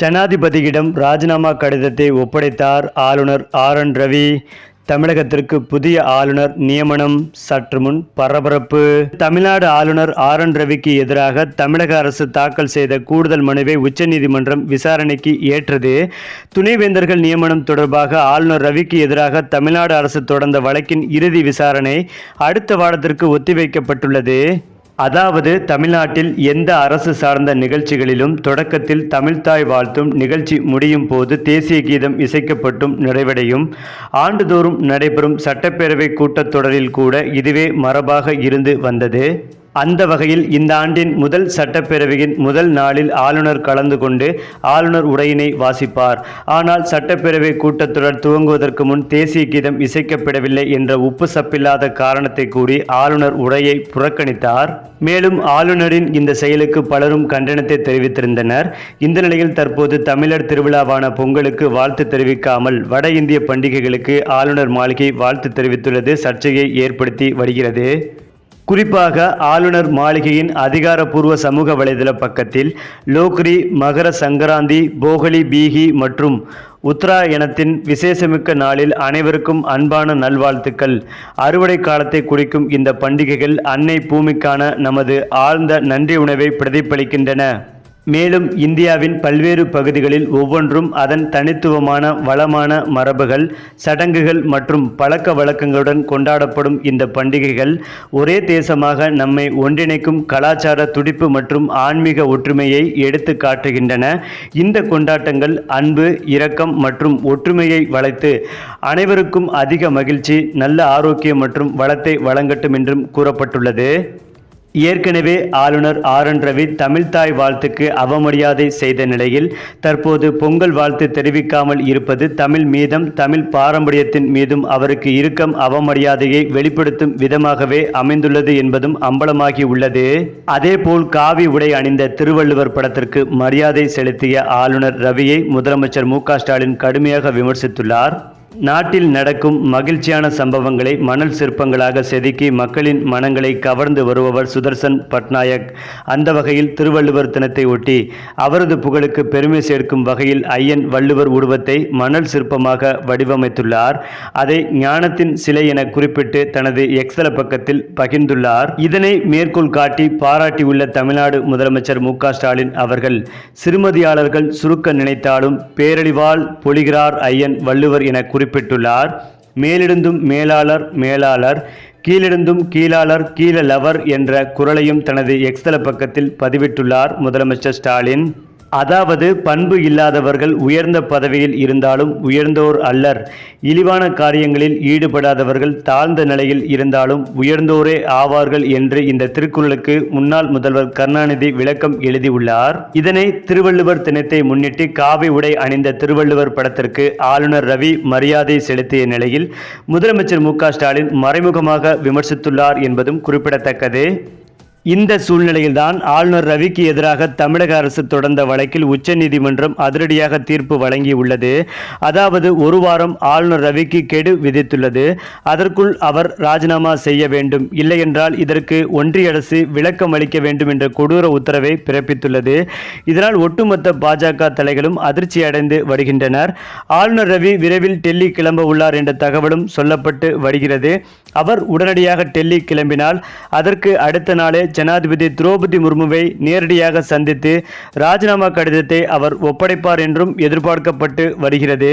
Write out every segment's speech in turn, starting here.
ஜனாதிபதியிடம் ராஜினாமா கடிதத்தை ஒப்படைத்தார் ஆளுநர் ஆர் என் ரவி. தமிழகத்திற்கு புதிய ஆளுநர் நியமனம் சற்று முன் பரபரப்பு. தமிழ்நாடு ஆளுநர் ஆர் என் ரவிக்கு எதிராக தமிழக அரசு தாக்கல் செய்த கூடுதல் மனுவை உச்சநீதிமன்றம் விசாரணைக்கு ஏற்றது. துணைவேந்தர்கள் நியமனம் தொடர்பாக ஆளுநர் ரவிக்கு எதிராக தமிழ்நாடு அரசு தொடர்ந்த வழக்கின் இறுதி விசாரணை அடுத்த வாரத்திற்கு ஒத்திவைக்கப்பட்டுள்ளது. அதாவது தமிழ்நாட்டில் எந்த அரசு சார்ந்த நிகழ்ச்சிகளிலும் தொடக்கத்தில் தமிழ்தாய் வாழ்த்தும் நிகழ்ச்சி முடியும் போது தேசிய கீதம் இசைக்கப்பட்டும் நிறைவடையும். ஆண்டுதோறும் நடைபெறும் சட்டப்பேரவை கூட்டத்தொடரில் கூட இதுவே மரபாக இருந்து வந்தது. அந்த வகையில் இந்த ஆண்டின் முதல் சட்டப்பேரவையின் முதல் நாளில் ஆளுநர் கலந்து கொண்டு ஆளுநர் உரையினை வாசிப்பார். ஆனால் சட்டப்பேரவை கூட்டத்தொடர் துவங்குவதற்கு முன் தேசிய கீதம் இசைக்கப்படவில்லை என்ற உப்பு சப்பில்லாத காரணத்தை கூறி ஆளுநர் உரையை புறக்கணித்தார். மேலும் ஆளுநரின் இந்த செயலுக்கு பலரும் கண்டனத்தை தெரிவித்திருந்தனர். இந்த நிலையில் தற்போது தமிழர் திருவிழாவான பொங்கலுக்கு வாழ்த்து தெரிவிக்காமல் வட இந்திய பண்டிகைகளுக்கு ஆளுநர் மாளிகை வாழ்த்து தெரிவித்துள்ளது. சர்ச்சையை ஏற்படுத்தி வருகிறது. குறிப்பாக ஆளுநர் மாளிகையின் அதிகாரப்பூர்வ சமூக வலைதள பக்கத்தில் லோக்ரி மகர சங்கராந்தி போகலி பீகி மற்றும் உத்தராயணத்தின் விசேஷமிக்க நாளில் அனைவருக்கும் அன்பான நல்வாழ்த்துக்கள். அறுவடை காலத்தை குறிக்கும் இந்த பண்டிகைகள் அன்னை பூமிக்கான நமது ஆழ்ந்த நன்றி உணவை பிரதிபலிக்கின்றன. மேலும் இந்தியாவின் பல்வேறு பகுதிகளில் ஒவ்வொன்றும் அதன் தனித்துவமான வளமான மரபுகள் சடங்குகள் மற்றும் பழக்க வழக்கங்களுடன் கொண்டாடப்படும் இந்த பண்டிகைகள் ஒரே தேசமாக நம்மை ஒன்றிணைக்கும் கலாச்சார துடிப்பு மற்றும் ஆன்மீக ஒற்றுமையை எடுத்து காட்டுகின்றன. இந்த கொண்டாட்டங்கள் அன்பு இரக்கம் மற்றும் ஒற்றுமையை வளைத்து அனைவருக்கும் அதிக மகிழ்ச்சி நல்ல ஆரோக்கியம் மற்றும் வளத்தை வழங்கட்டும் என்றும் கூறப்பட்டுள்ளது. ஏற்கனவே ஆளுநர் ஆர் என் ரவி தமிழ்தாய் வாழ்த்துக்கு அவமரியாதை செய்த நிலையில் தற்போது பொங்கல் வாழ்த்து தெரிவிக்காமல் இருப்பது தமிழ் மீதம் தமிழ் பாரம்பரியத்தின் மீதும் அவருக்கு இருக்கும் அவமரியாதையை வெளிப்படுத்தும் விதமாகவே அமைந்துள்ளது என்பதும் அம்பலமாகி உள்ளது. அதேபோல் காவி உடை அணிந்த திருவள்ளுவர் படத்திற்கு மரியாதை செலுத்திய ஆளுநர் ரவியை முதலமைச்சர் மு க ஸ்டாலின் கடுமையாக விமர்சித்துள்ளார். நாட்டில் நடக்கும் மகிழ்ச்சியான சம்பவங்களை மணல் சிற்பங்களாக செதுக்கி மக்களின் மனங்களை கவர்ந்து வருபவர் சுதர்சன் பட்நாயக். அந்த வகையில் திருவள்ளுவர் தினத்தை ஒட்டி அவரது புகழுக்கு பெருமை சேர்க்கும் வகையில் ஐயன் வள்ளுவர் உருவத்தை மணல் சிற்பமாக வடிவமைத்துள்ளார். அதை ஞானத்தின் சிலை என குறிப்பிட்டு தனது எக்ஸல பக்கத்தில் பகிர்ந்துள்ளார். இதனை மேற்கோள் காட்டி பாராட்டியுள்ள தமிழ்நாடு முதலமைச்சர் மு ஸ்டாலின் அவர்கள் சிறுமதியாளர்கள் சுருக்க நினைத்தாலும் பேரழிவால் பொழிகிறார் ஐயன் வள்ளுவர் என குறிப்பிட்டுள்ளார். மேலிருந்தும் மேலாளர் மேலாளர் கீழிருந்தும் கீழாளர் கீழலவர் என்ற குரலையும் தனது எக்ஸ்தல பக்கத்தில் பதிவிட்டுள்ளார் முதலமைச்சர் ஸ்டாலின். அதாவது பண்பு இல்லாதவர்கள் உயர்ந்த பதவியில் இருந்தாலும் உயர்ந்தோர் அல்லர். இழிவான காரியங்களில் ஈடுபடாதவர்கள் தாழ்ந்த நிலையில் இருந்தாலும் உயர்ந்தோரே ஆவார்கள் என்று இந்த திருக்குறளுக்கு முன்னாள் முதல்வர் கருணாநிதி விளக்கம் எழுதியுள்ளார். இதனை திருவள்ளுவர் தினத்தை முன்னிட்டு காவி உடை அணிந்த திருவள்ளுவர் படத்திற்கு ஆளுநர் ரவி மரியாதை செலுத்திய நிலையில் முதலமைச்சர் மு ஸ்டாலின் மறைமுகமாக விமர்சித்துள்ளார் என்பதும் குறிப்பிடத்தக்கது. இந்த சூழ்நிலையில்தான் ஆளுநர் ரவிக்கு எதிராக தமிழக அரசு தொடர்ந்த வழக்கில் உச்சநீதிமன்றம் அதிரடியாக தீர்ப்பு வழங்கியுள்ளது. அதாவது ஒரு வாரம் ஆளுநர் ரவிக்கு கெடு விதித்துள்ளது. அதற்குள் அவர் ராஜினாமா செய்ய வேண்டும். இல்லையென்றால் இதற்கு ஒன்றிய அரசு விளக்கம் அளிக்க வேண்டும் என்ற கொடூர உத்தரவை பிறப்பித்துள்ளது. இதனால் ஒட்டுமொத்த பாஜக தலைகளும் அதிர்ச்சி அடைந்து வருகின்றனர். ஆளுநர் ரவி விரைவில் டெல்லி கிளம்ப உள்ளார் என்ற தகவலும் சொல்லப்பட்டு வருகிறது. அவர் உடனடியாக டெல்லி கிளம்பினால் அதற்கு அடுத்த நாளே ஜனாதிபதி திரௌபதி முர்முவை நேரடியாக சந்தித்து ராஜினாமா கடிதத்தை அவர் ஒப்படைப்பார் என்றும் எதிர்பார்க்கப்பட்டு வருகிறது.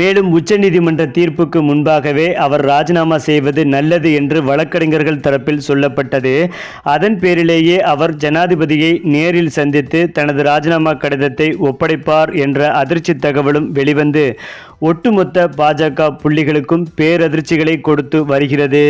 மேலும் உச்சநீதிமன்ற தீர்ப்புக்கு முன்பாகவே அவர் ராஜினாமா செய்வது நல்லது என்று வழக்கறிஞர்கள் தரப்பில் சொல்லப்பட்டது. அதன் பேரிலேயே அவர் ஜனாதிபதியை நேரில் சந்தித்து தனது ராஜினாமா கடிதத்தை ஒப்படைப்பார் என்ற அதிர்ச்சி தகவலும் வெளிவந்து ஒட்டுமொத்த பாஜக புள்ளிகளுக்கும் பேரதிர்ச்சிகளை கொடுத்து வருகிறது.